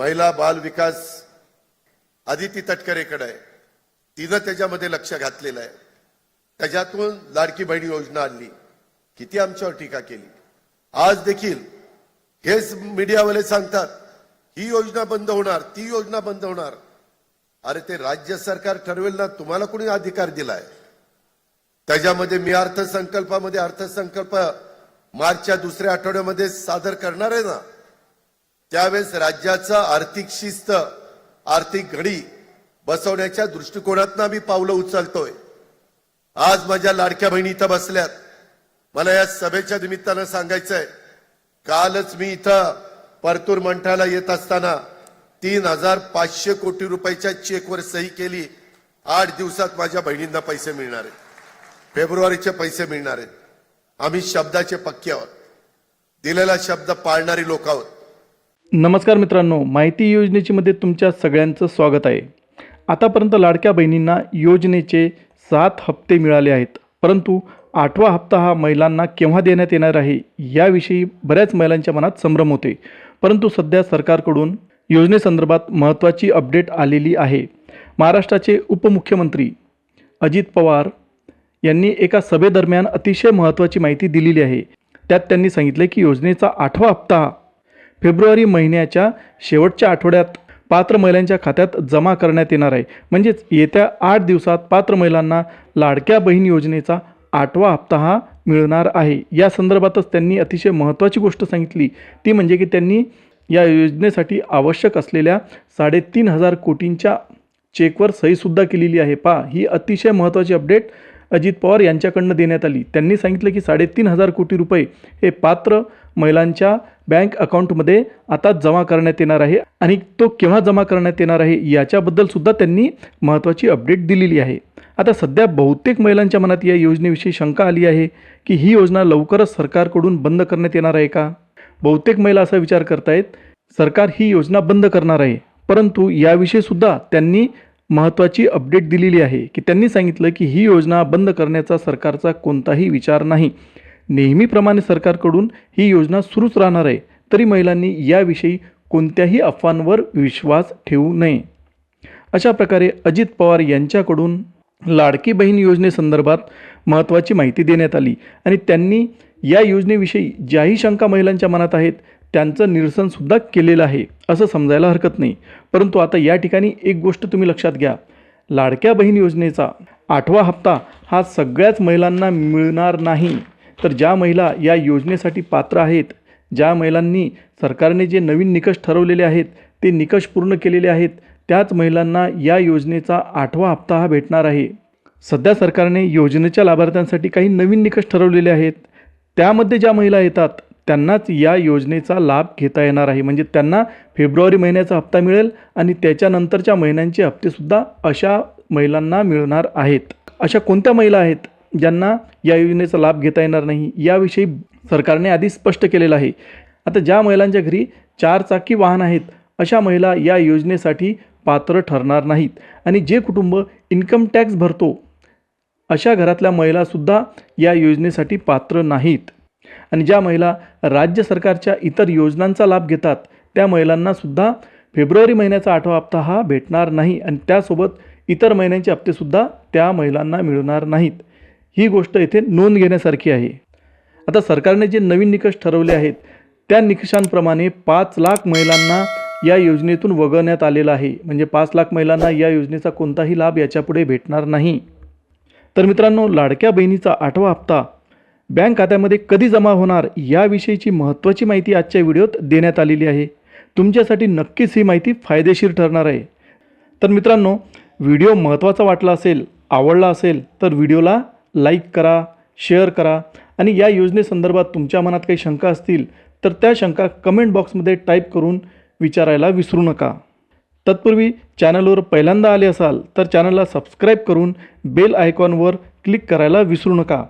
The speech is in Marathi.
महिला बाल विकास आदिती तटकरेकडे आहे. तिनं त्याच्यामध्ये लक्ष घातलेलं आहे. त्याच्यातून लाडकी बहीण योजना आणली. किती आमच्यावर टीका केली. आज देखील हेच मीडियावाले सांगतात ही योजना बंद होणार ती योजना बंद होणार. अरे ते राज्य सरकार ठरवेल ना तुम्हाला कोणी अधिकार दिलाय? त्याच्यामध्ये मी अर्थसंकल्पामध्ये अर्थसंकल्प मार्चच्या दुसऱ्या आठवड्यामध्ये सादर करणार आहे ना? त्यावेळेस राज्याचा आर्थिक शिस्त आर्थिक घडी बसवण्याच्या दृष्टिकोनातनं मी पावलं उचलतोय. आज माझ्या लाडक्या बहिणी इथं बसल्यात. मला या सभेच्या निमित्तानं सांगायचंय कालच मी इथं परतूर मंठाला येत असताना तीन हजार पाचशे कोटी रुपयाच्या चेकवर सही केली. आठ दिवसात माझ्या बहिणींना पैसे मिळणार आहेत. फेब्रुवारीचे पैसे मिळणार आहेत. आम्ही शब्दाचे पक्के आहोत. दिलेला शब्द पाळणारी लोक आहोत. नमस्कार मित्रांनो माहिती योजनेची मध्ये तुमच्या सगळ्यांचं स्वागत आहे. आतापर्यंत लाडक्या बहिणींना योजनेचे सात हप्ते मिळाले आहेत. परंतु आठवा हप्ता हा महिलांना केव्हा देण्यात येणार आहे याविषयी बऱ्याच महिलांच्या मनात संभ्रम होते. परंतु सध्या सरकारकडून योजनेसंदर्भात महत्त्वाची अपडेट आलेली आहे. महाराष्ट्राचे उपमुख्यमंत्री अजित पवार यांनी एका सभेदरम्यान अतिशय महत्त्वाची माहिती दिलेली आहे. त्यात त्यांनी सांगितले की योजनेचा आठवा हप्ता फेब्रुवारी महिन्याच्या शेवटच्या आठवड्यात पात्र महिलांच्या खात्यात जमा करण्यात येणार आहे. म्हणजेच येत्या आठ दिवसात पात्र महिलांना लाडक्या बहीण योजनेचा आठवा हप्ता हा मिळणार आहे. या संदर्भातच त्यांनी अतिशय महत्त्वाची गोष्ट सांगितली. ती म्हणजे की त्यांनी या योजनेसाठी आवश्यक असलेल्या साडेतीन हजार कोटींच्या चेकवर सहीसुद्धा केलेली आहे. पा ही अतिशय महत्त्वाची अपडेट अजित पवार यांच्याकडनं देण्यात आली. त्यांनी सांगितलं की साडेतीन हजार कोटी रुपये हे पात्र महिलांच्या बँक अकाउंटमध्ये आता जमा करण्यात येणार आहे आणि तो केव्हा जमा करण्यात येणार आहे याच्याबद्दल सुद्धा त्यांनी महत्त्वाची अपडेट दिलेली आहे. आता सध्या बहुतेक महिलांच्या मनात या योजनेविषयी शंका आली आहे की ही योजना लवकरच सरकारकडून बंद करण्यात येणार आहे का? बहुतेक महिला असा विचार करतायत सरकार ही योजना बंद करणार आहे. परंतु याविषयी सुद्धा त्यांनी महत्त्वाची अपडेट दिलेली आहे की त्यांनी सांगितलं की ही योजना बंद करण्याचा सरकारचा कोणताही विचार नाही. नेहमीप्रमाणे सरकारकडून ही योजना सुरूच राहणार आहे तरी महिलांनी याविषयी कोणत्याही अफवांवर विश्वास ठेवू नये. अशा प्रकारे अजित पवार यांच्याकडून लाडकी बहीण योजनेसंदर्भात महत्त्वाची माहिती देण्यात आली आणि त्यांनी या योजनेविषयी ज्याही शंका महिलांच्या मनात आहेत त्यांचं निरसनसुद्धा केलेलं आहे असं समजायला हरकत नाही. परंतु आता या ठिकाणी एक गोष्ट तुम्ही लक्षात घ्या. लाडक्या बहीण योजनेचा आठवा हप्ता हा सगळ्याच महिलांना मिळणार नाही. तर ज्या महिला या योजनेसाठी पात्र आहेत ज्या महिलांनी सरकारने जे नवीन निकष ठरवलेले आहेत ते निकष पूर्ण केलेले आहेत त्याच महिलांना या योजनेचा आठवा हप्ता हा भेटणार आहे. सध्या सरकारने योजनेच्या लाभार्थ्यांसाठी काही नवीन निकष ठरवलेले आहेत. त्यामध्ये ज्या महिला येतात त्यांनाच या योजनेचा लाभ घेता येणार आहे. म्हणजे त्यांना फेब्रुवारी महिन्याचा हप्ता मिळेल आणि त्याच्यानंतरच्या महिन्यांचे हप्तेसुद्धा अशा महिलांना मिळणार आहेत. अशा कोणत्या महिला आहेत ज्यांना या योजनेचा लाभ घेता येणार नाही याविषयी सरकारने आधी स्पष्ट केलेलं आहे. आता ज्या महिलांच्या घरी चार चाकी वाहन आहेत अशा महिला या योजनेसाठी पात्र ठरणार नाहीत. आणि जे कुटुंब इन्कम टॅक्स भरतो अशा घरातल्या महिलासुद्धा या योजनेसाठी पात्र नाहीत. आणि ज्या महिला राज्य सरकारच्या इतर योजनांचा लाभ घेतात त्या महिलांना सुद्धा फेब्रुवारी महिन्याचा आठवा हप्ता हा भेटणार नाही आणि त्यासोबत इतर महिन्यांचे हप्तेसुद्धा त्या महिलांना मिळणार नाहीत. ही गोष्ट येथे नोंद घेण्यासारखी आहे. आता सरकारने जे नवीन निकष ठरवले आहेत त्या निकषांप्रमाणे पाच लाख महिलांना या योजनेतून वगळण्यात आलेलं आहे. म्हणजे पाच लाख महिलांना या योजनेचा कोणताही लाभ याच्यापुढे भेटणार नाही. तर मित्रांनो लाडक्या बहिणीचा आठवा हप्ता बँक खात्यामध्ये कधी जमा होणार याविषयीची महत्त्वाची माहिती आजच्या व्हिडिओत देण्यात आलेली आहे. तुमच्यासाठी नक्कीच ही माहिती फायदेशीर ठरणार आहे. तर मित्रांनो व्हिडिओ महत्त्वाचा वाटला असेल आवडला असेल तर व्हिडिओला लाईक करा शेअर करा आणि या योजनेसंदर्भात तुमच्या मनात काही शंका असतील तर त्या शंका कमेंट बॉक्समध्ये टाईप करून विचारायला विसरू नका. तत्पूर्वी चॅनलवर पहिल्यांदा आले असाल तर चॅनलला सबस्क्राईब करून बेल आयकॉनवर क्लिक करायला विसरू नका.